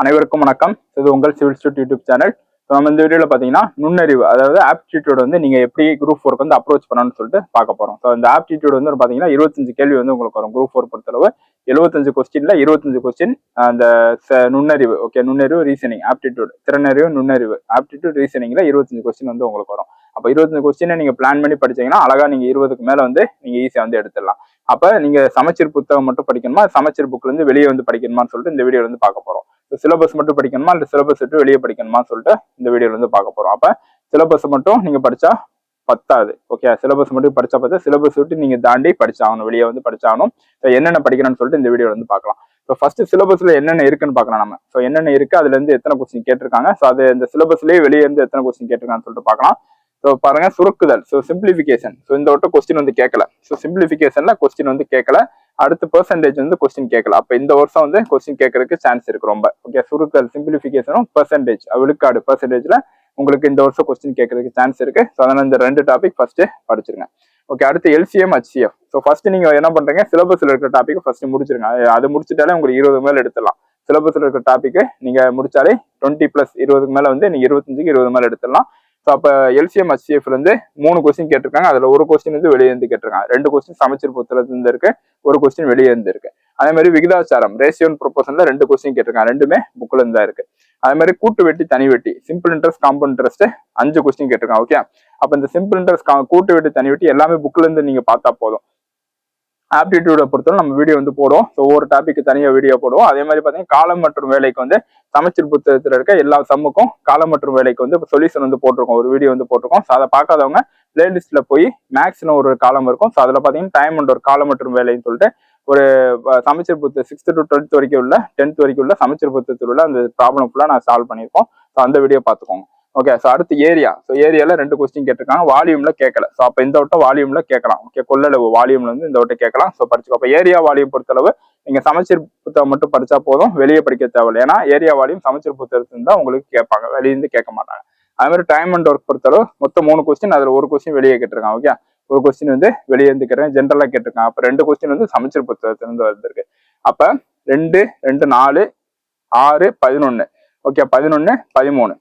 அனைவருக்கும் வணக்கம். இது உங்கள் civil stood YouTube channel. So நம்ம இந்த வீடியோவில் பார்த்தீங்கன்னா நுண்ணறிவு அதாவது ஆப்டிடியூட் வந்து நீங்கள் எப்படி குரூப் ஃபோருக்கு வந்து அப்ரோச் பண்ணணும்னு சொல்லிட்டு பார்க்க போகிறோம் ஸோ இந்த ஆப்டிடியூட் வந்து பார்த்தீங்கன்னா இருபத்தஞ்சு கேள்வி வந்து உங்களுக்கு வரும் குரூப் ஃபோர் பொறுத்தளவு. எழுபத்தஞ்சு கொஸ்டின்ல இருபத்தஞ்சு கொஸ்டின் அந்த ச- நுண்ணறிவு ஓகே நுண்ணறிவு ரீசனிங் ஆப்டிடியூட் திறனறிவு நுண்ணறிவு. ஆப்டிடியூட் ரீசனிங்ல இருபத்தஞ்சு கொஸ்டின் வந்து உங்களுக்கு வரும். அப்போ இருபத்தஞ்சு கொஸ்டினை நீங்கள் பிளான் பண்ணி படிச்சீங்கன்னா அழகா நீங்க இருபதுக்கு மேல வந்து நீங்க ஈஸியாக வந்து எடுத்துடலாம். அப்போ நீங்க சமச்சீர் புத்தகம் மட்டும் படிக்கணுமா? சமச்சீர் புக்லேருந்து வெளியே வந்து படிக்கணுமான்னு சொல்லிட்டு இந்த வீடியோல வந்து பார்க்க போறோம். சிலபஸ் மட்டும் படிக்கணுமா? இல்லை சிலபஸ் விட்டு வெளியே படிக்கணுமா சொல்லிட்டு இந்த வீடியோல வந்து பார்க்க போறோம். அப்ப சிலபஸ் மட்டும் நீங்க படிச்சா பத்தாது. ஓகே சிலபஸ் மட்டும் படிச்சா பார்த்தா சிலபஸ் விட்டு நீங்க தாண்டி படிச்சாகணும். வெளியே வந்து படிச்சாகணும். So, என்னென்ன படிக்கணும்னு சொல்லிட்டு இந்த வீடியோல வந்து பார்க்கலாம். ஸோ ஃபர்ஸ்ட் சிலபஸ்ல என்னென்ன இருக்குன்னு பார்க்கலாம் நம்ம. ஸோ என்னென்ன இருக்கு? அதுல இருந்து எத்தனை கொஸ்டின் கேட்டிருக்காங்க? ஸோ அது இந்த சிலபஸ்லேயே வெளியே இருந்து எத்தனை கொஸ்டின் கேட்டிருக்காங்கன்னு சொல்லிட்டு பார்க்கலாம். ஸோ பாருங்க சுருக்குதல். ஸோ சிம்பிளிஃபிகேஷன் ஸோ இந்த வட்டம் கொஸ்டின் வந்து கேட்கல. ஸோ சிம்பிளிஃபிகேஷன்ல கொஸ்டின் வந்து கேட்கல. அடுத்து பெர்சன்டேஜ் வந்து கொஸ்டின் கேட்கலாம். அப்போ இந்த வருஷம் வந்து கொஸ்டின் கேட்கறதுக்கு சான்ஸ் இருக்கு ரொம்ப. ஓகே சுருக்கல் சிம்பிளிஃபிகேஷனும் பெர்சன்டேஜ் விழுக்காடு பெர்சன்டேஜ்ல உங்களுக்கு இந்த வருஷம் கொஸ்டின் கேட்கறதுக்கு சான்ஸ் இருக்கு. ஸோ அதனால இந்த ரெண்டு டாபிக் ஃபர்ஸ்ட் படிச்சிருங்க. ஓகே அடுத்து எல்சிஎம் ஹச்சிஎஃப் ஸோ ஃபர்ஸ்ட் நீங்க என்ன பண்றீங்க? சிலபஸ்ல இருக்கிற டாபிக் ஃபர்ஸ்ட் முடிச்சிருங்க. அது முடிச்சிட்டாலே உங்களுக்கு இருபது மேல எடுத்துடலாம். சிலபஸ்ல இருக்கிற டாபிக் நீங்க முடிச்சாலே டுவெண்ட்டி பிளஸ் இருபதுக்கு மேல வந்து நீங்க இருபத்தஞ்சுக்கு இருபது மேல எடுத்துடலாம். ஸோ அப்போ எல்சிஎம் ஹச்சிஎஃப்ல இருந்து மூணு கொஸ்டின் கேட்டிருக்காங்க. அதில் ஒரு கொஸ்டின் வந்து வெளியே இருந்து கேட்டிருக்காங்க. ரெண்டு கொஸ்டின் சமைச்சர் புத்தகத்துல இருந்து இருக்கு. ஒரு கொஸ்டின் வெளியே இருந்து இருக்கு. அதே மாதிரி விகிதாச்சாரம் ரேஷியோன் ப்ரொபோஷன்ல ரெண்டு கொஸ்டின் கேட்டிருக்காங்க. ரெண்டுமே புக்ல இருந்தா தான் இருக்கு. அதே மாதிரி கூட்டு வெட்டி தனி வெட்டி சிம்பிள் இன்ட்ரெஸ்ட் காம்பவுண்ட் இன்ட்ரெஸ்ட் அஞ்சு கொஸ்டின் கேட்டிருக்காங்க. ஓகே அப்போ இந்த சிம்பிள் இன்ட்ரெஸ்ட் கூட்டு வெட்டி தனி வெட்டி எல்லாமே புக்ல இருந்து நீங்க பார்த்தா போதும். ஆப்டிடியூடை பொறுத்தவரை நம்ம வீடியோ வந்து போடுவோம். ஸோ ஒவ்வொரு டாப்பிக்கு தனியாக வீடியோ போடுவோம். அதே மாதிரி பார்த்தீங்கன்னா காலம் மற்றும் வேலைக்கு வந்து சமச்சீர் புத்தகத்தில் இருக்க எல்லா சம்முக்கும் காலம் மற்றும் வேலைக்கு வந்து சொல்யூஷன் வந்து போட்டிருக்கோம். ஒரு வீடியோ வந்து போட்டிருக்கோம். ஸோ அதை பார்க்காதவங்க பிளேலிஸ்ட்டில் போய் மேக்ஸ்னு ஒரு காலம் இருக்கும். ஸோ அதில் பார்த்தீங்கன்னா டைம் அண்ட் ஒரு காலம் மற்றும் வேலைன்னு சொல்லிட்டு ஒரு அஹ், சமச்சீர் புத்த சிக்ஸ்த் டு டுவெல்த் வரைக்கும் உள்ள டென்த் வரைக்கும் உள்ள சமச்சீர் புத்தகத்தில் உள்ள அந்த ப்ராப்ளம் ஃபுல்லாக நான் சால்வ் பண்ணியிருக்கோம். ஸோ அந்த வீடியோ பார்த்துக்கோங்க. ஓகே ஸோ அடுத்து ஏரியா ஸோ ஏரியாவில் ரெண்டு கொஸ்டின் கேட்டிருக்காங்க. வால்யூமில் கேட்கல. ஸோ அப்போ இந்த வட்டம் வால்யூமில் கேட்கலாம். ஓகே கொள்ளளவு வால்யூமில் வந்து இந்த வட்டம் கேட்கலாம். ஸோ படிச்சுக்கோ. அப்போ ஏரியா வால்யூம் பொறுத்தளவு நீங்கள் சமச்சீர் புத்தகம் மட்டும் படித்தா போதும். வெளியே படிக்க தேவையில்லை. ஏன்னா ஏரியா வால்யூம் சமச்சீர் புத்தகத்துல தான் உங்களுக்கு கேட்பாங்க. வெளியிருந்து கேட்க மாட்டாங்க. அதுமாதிரி டைம் அண்ட் ஒர்க் பொறுத்தளவு மொத்தம் மூணு கொஸ்டின் அதில் ஒரு கொஸ்டின் வெளியே கேட்டிருக்காங்க. ஓகே ஒரு கொஸ்டின் வந்து வெளியே இருந்து ஜென்ரலாக ஜென்ரலா கேட்டிருக்காங்க. அப்போ ரெண்டு கொஸ்டின் வந்து சமச்சீர் புத்தகத்துலேருந்து வந்திருக்கு. அப்போ ரெண்டு ரெண்டு நாலு ஆறு பதினொன்று ஓகே பதினொன்று பதிமூணு.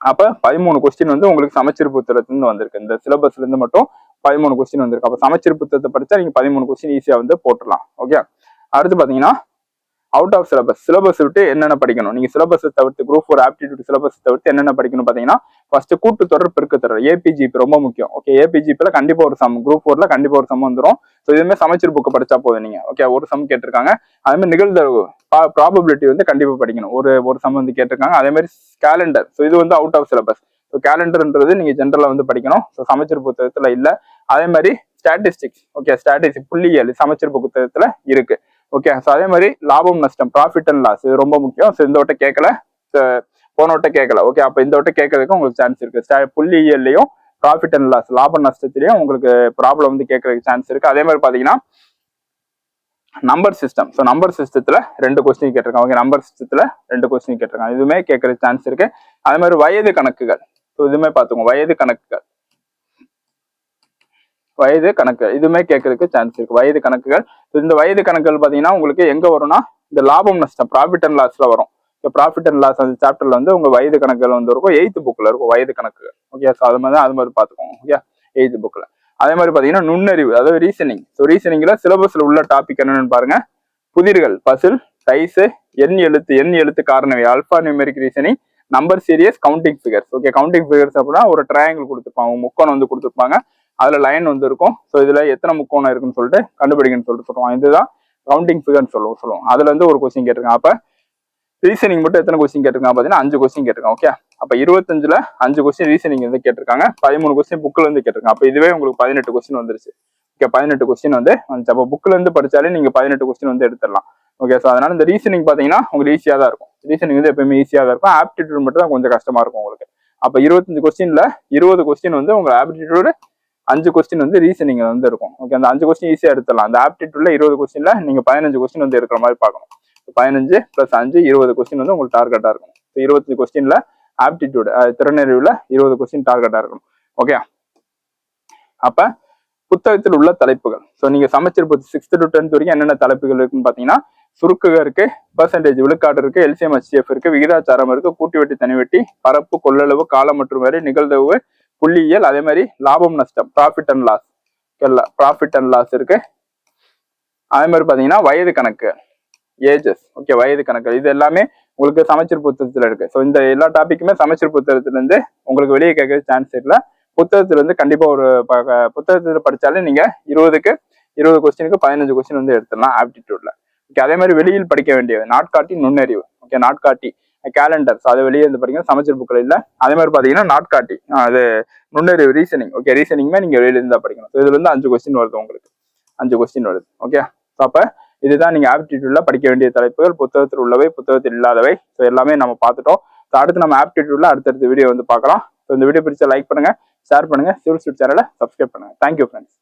அப்ப பதிமூணு கொஸ்டின் வந்து உங்களுக்கு சமச்சீர் புத்தகத்துல இருந்து வந்திருக்கு. இந்த சிலபஸ்ல இருந்து மட்டும் பதிமூணு கொஸ்டின் வந்திருக்கு. அப்ப சமச்சீர் புத்தகத்தை படிச்சா நீங்க பதிமூணு கொஸ்டின் ஈஸியா வந்து போட்டுடலாம். ஓகே அடுத்து பாத்தீங்கன்னா அவுட் ஆஃப் சிலபஸ் சிலபஸ் விட்டு என்னென்ன படிக்கணும்? நீங்க சிலபஸ் தவிர்த்து குரூப் ஃபோர் ஆப்டிடியூட் சிலபஸ் தவிர்த்து என்னென்ன படிக்கணும் பாத்தீங்கன்னா ஃபர்ஸ்ட் கூட்டு தொடர் பெருக்கு தொடர் ஏபிஜிபி ரொம்ப முக்கியம். ஓகே ஏபிஜிபில கண்டிப்பா ஒரு சம் குரூப் ஃபோர்ல கண்டிப்பா ஒரு சம் வந்துடும் ஸோ இதுவுமே சமைச்சர் புக்கு படிச்சா போதும் நீங்க. ஓகே ஒரு சம் கேட்டிருக்காங்க. அதே மாதிரி நிகழ்தகவு ப்ராபபிலிட்டி வந்து கண்டிப்பா படிக்கணும். ஒரு ஒரு சம் வந்து கேட்டிருக்காங்க. அதே மாதிரி கேலண்டர் ஸோ இது வந்து அவுட் ஆஃப் சிலபஸ் ஸோ கேலண்டர்ன்றது நீங்க ஜென்ரலா வந்து படிக்கணும். ஸோ சமைச்சர் புத்தகத்துல இல்ல. அதே மாதிரி ஸ்டாட்டிஸ்டிக்ஸ் ஓகே ஸ்டாட்டிஸ்டிக் புள்ளியியல் சமைச்சர் புத்தகத்துல இருக்கு. ஓகே ஸோ அதே மாதிரி லாபம் நஷ்டம் ப்ராஃபிட் அண்ட் லாஸ் இது ரொம்ப முக்கியம். ஸோ இந்த வட்ட கேட்கல போன வட்டம் கேட்கல. ஓகே அப்போ இந்த வட்டம் கேட்கறதுக்கு உங்களுக்கு சான்ஸ் இருக்கு. Sta- புள்ளியியல்லையும் ப்ராஃபிட் அண்ட் லாஸ் லாப நஷ்டத்திலையும் உங்களுக்கு ப்ராப்ளம் வந்து கேட்கறதுக்கு சான்ஸ் இருக்கு. அதே மாதிரி பாத்தீங்கன்னா நம்பர் சிஸ்டம் ஸோ நம்பர் சிஸ்டத்துல ரெண்டு கொஸ்டின் கேட்டிருக்காங்க. ஓகே நம்பர் சிஸ்டத்துல ரெண்டு கொஸ்டின் கேட்டிருக்காங்க. இதுவுமே கேட்கறதுக்கு சான்ஸ் இருக்கு. அதே மாதிரி வயது கணக்குகள். ஸோ இதுவுமே பார்த்துக்கோங்க வயது கணக்குகள். வயது கணக்கு இதுவுமே கேட்கறதுக்கு சான்ஸ் இருக்கு. வயது கணக்குகள். இந்த வயது கணக்குகள் பார்த்தீங்கன்னா உங்களுக்கு எங்க வரும்னா இந்த லாபம் நஷ்டம் ப்ராஃபிட் அண்ட் லாஸ்ல வரும். ஸோ ப்ராஃபிட் அண்ட் லாஸ் அந்த சாப்டர்ல வந்து உங்க வயது கணக்குகள் வந்து இருக்கும். எயித்து புக்ல இருக்கும் வயது கணக்கு. ஓகே ஸோ அது மாதிரி அது மாதிரி பார்த்துக்கோங்க. ஓகே எயித்து புக்ல அதே மாதிரி பார்த்தீங்கன்னா நுண்ணறிவு அதாவது ரீசனிங் ஸோ ரீசனிங்ல சிலபஸ்ல உள்ள டாபிக் என்னன்னு பாருங்க. புதிர்கள் பசில் டைஸு எண் எழுத்து எண் எழுத்து காரணவை alphanumeric reasoning number series counting figures okay counting figures அப்படின்னா ஒரு ட்ரையாங்கிள் கொடுத்துருப்பாங்க முக்கோணம் வந்து கொடுத்துருப்பாங்க அதில் லைன் வந்து இருக்கும். ஸோ இதில் எத்தனை முக்கோணம் இருக்குன்னு சொல்லிட்டு கண்டுபிடிக்கணும்னு சொல்லிட்டு சொல்லுவாங்க. இதுதான் கவுண்டிங் ஃபிகர்னு சொல்லுவோம் சொல்லுவோம். அதில் இருந்து ஒரு கொஸ்டின் கேட்டிருக்காங்க. அப்போ ரீசனிங் மட்டும் எத்தனை கொஸ்டின் கேட்டிருக்காங்க? பார்த்தீங்கன்னா அஞ்சு கொஸ்டின் கேட்டிருக்காங்க ஓகே அப்போ இருபத்தஞ்சுல அஞ்சு கொஸ்டின் ரீசனிங் வந்து கேட்டிருக்காங்க. பதிமூணு கொஸ்டின் புக்கில் இருந்து கேட்டிருக்காங்க. அப்போ இதுவே உங்களுக்கு பதினெட்டு கொஸ்டின் வந்துருச்சு. ஓகே பதினெட்டு கொஸ்டின் வந்து வந்துச்சு. அப்போ புக்கில் இருந்து படிச்சாலே நீங்கள் பதினெட்டு கொஸ்டின் வந்து எடுத்துடலாம். ஓகே ஸோ அதனால இந்த ரீசனிங் பார்த்தீங்கன்னா உங்களுக்கு ஈஸியாக தான் இருக்கும். ரீசனிங் வந்து எப்பயுமே ஈஸியாக தான் இருக்கும். ஆப்டிடியூட் மட்டும் தான் கொஞ்சம் கஷ்டமாக இருக்கும் உங்களுக்கு. அப்போ இருபத்தஞ்சு கொஸ்டின்ல இருபது கொஸ்டின் வந்து உங்கள் ஆப்டிடியூடு அஞ்சு கொஸ்டின் வந்து ரீசனிங் வந்து இருக்கும். ஓகே அந்த அஞ்சு கொஸ்டின் ஈஸியாக எடுத்துடலாம். அந்த ஆப்டிடியூட்ல இருபது கொஸ்டின்ல நீங்கள் பதினஞ்சு கொஸ்டின் வந்து எடுக்கிற மாதிரி பார்க்கணும். பதினஞ்சு பிளஸ் அஞ்சு இருபது கொஸ்டின் வந்து உங்களுக்கு டார்கெட்டா இருக்கும். ஸோ இருபத்தஞ்சு கொஸ்டின்ல ஆப்டிடியூட் திறனறிவுல இருபது கொஸ்டின் டார்கெட்டா இருக்கும். ஓகே அப்ப புத்தகத்தில் உள்ள தலைப்புகள். ஸோ நீங்க சமைச்சிருப்பது புத்தி சிக்ஸ்த் டு டென்த் வரைக்கும் என்னென்ன தலைப்புகள் இருக்குன்னு பாத்தீங்கன்னா சுருக்குக இருக்கு பெர்சன்டேஜ் விழுக்காடு இருக்கு எல்சிஎம் HCF இருக்கு விகிதாச்சாரம் இருக்கு கூட்டி வெட்டி தனி வெட்டி பரப்பு கொள்ளளவு காலம் மற்றும் வரை நிகழ்தவு புள்ளியியல் அதே மாதிரி லாபம் நஷ்டம் profit and loss profit and loss இருக்கு. அதே மாதிரி பாத்தீங்கன்னா வயது கணக்கு. ஏஜஸ் ஓகே வயது கணக்கு இது எல்லாமே உங்களுக்கு சமச்சீர் புத்தகத்துல இருக்கு. ஸோ இந்த எல்லா டாபிக்குமே சமச்சீர் புத்தகத்துல இருந்து உங்களுக்கு வெளியே கேட்க சான்ஸ் இல்லை. புத்தகத்துல இருந்து கண்டிப்பா ஒரு ப- புத்தகத்துல படிச்சாலே நீங்க இருபதுக்கு இருபது கொஸ்டினுக்கு பதினஞ்சு கொஸ்டின் வந்து எடுத்துடலாம் ஆப்டிடியூட்ல ஓகே அதே மாதிரி வெளியில் படிக்க வேண்டியது. நாட்காட்டி நுண்ணறிவு. ஓகே நாட்காட்டி. கேலண்டர் ஸோ அதை வெளியே இருந்து படிக்கணும். சமச்சீர் புக்கில் இல்லை. அதே மாதிரி பார்த்தீங்கன்னா நாட்காட்டி. அது நுண்ணறிவு ரீசனிங் ஓகே ரீசனிங்மே நீங்கள் வெளியிலேருந்து தான் படிக்கணும் ஸோ இதுலேருந்து அஞ்சு கொஸ்டின் வருது உங்களுக்கு. அஞ்சு கொஸ்டின் வருது. ஓகே ஸோ அப்போ இதுதான் நீங்கள் ஆப்டிடியூட்ல படிக்க வேண்டிய தலைப்புகள். புத்தகத்தில் உள்ளவை புத்தகத்தில் இல்லாதவை. ஸோ எல்லாமே நம்ம பார்த்துட்டோம். ஸோ அடுத்து நம்ம ஆப்டிடியூட்ல அடுத்தடுத்த வீடியோ வந்து பார்க்கலாம். ஸோ இந்த வீடியோ பிடிச்ச லைக் பண்ணுங்க ஷேர் பண்ணுங்க. சிவில் ஸ்வீட் சேனலை சப்ஸ்கிரைப் பண்ணுங்க. Thank you friends